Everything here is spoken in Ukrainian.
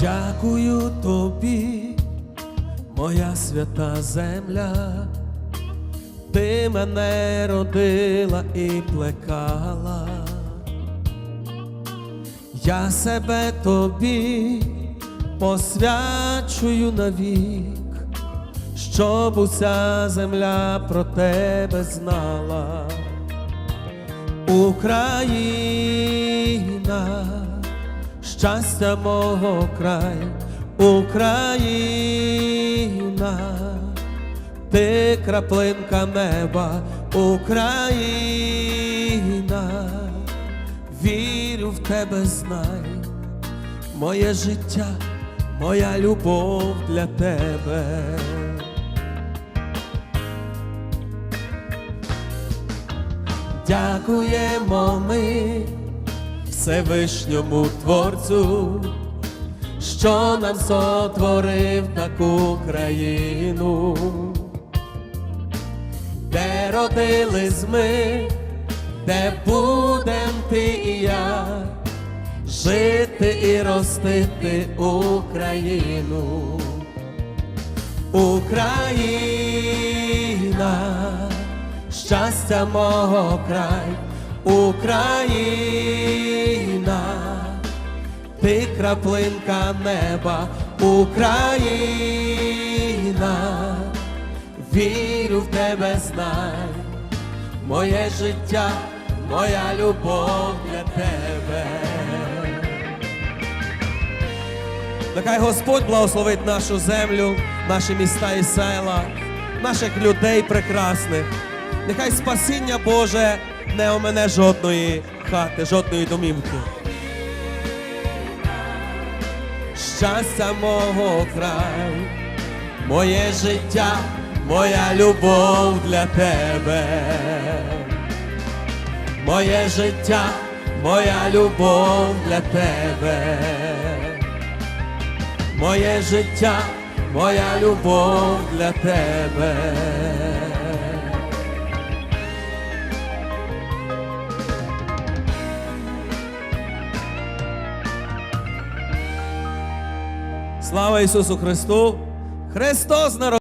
Дякую тобі, моя свята земля, ти мене родила і плекала. Я себе тобі посвячую навік, щоб уся земля про тебе знала. Україна, щастя мого краю, Україна, ти краплинка неба, Україна, вірю в тебе, знай, моє життя, моя любов для тебе. Дякуємо ми Всевишньому Творцю, що нам сотворив таку країну, де родились ми, де будем ти і я, жити і ростити Україну. Україна, щастя мого край, Україна, ти краплинка неба, Україна, вірю в тебе, знай, моє життя, моя любов для тебе. Нехай Господь благословить нашу землю, наші міста і села, наших людей прекрасних. Нехай спасіння Боже не омене жодної хати, жодної домівки. Щастя мого краю, моє життя, моя любов для тебе. Моє життя, моя любов для тебе моє життя, моя любов для тебе. Слава Ісусу Христу! Христос народ!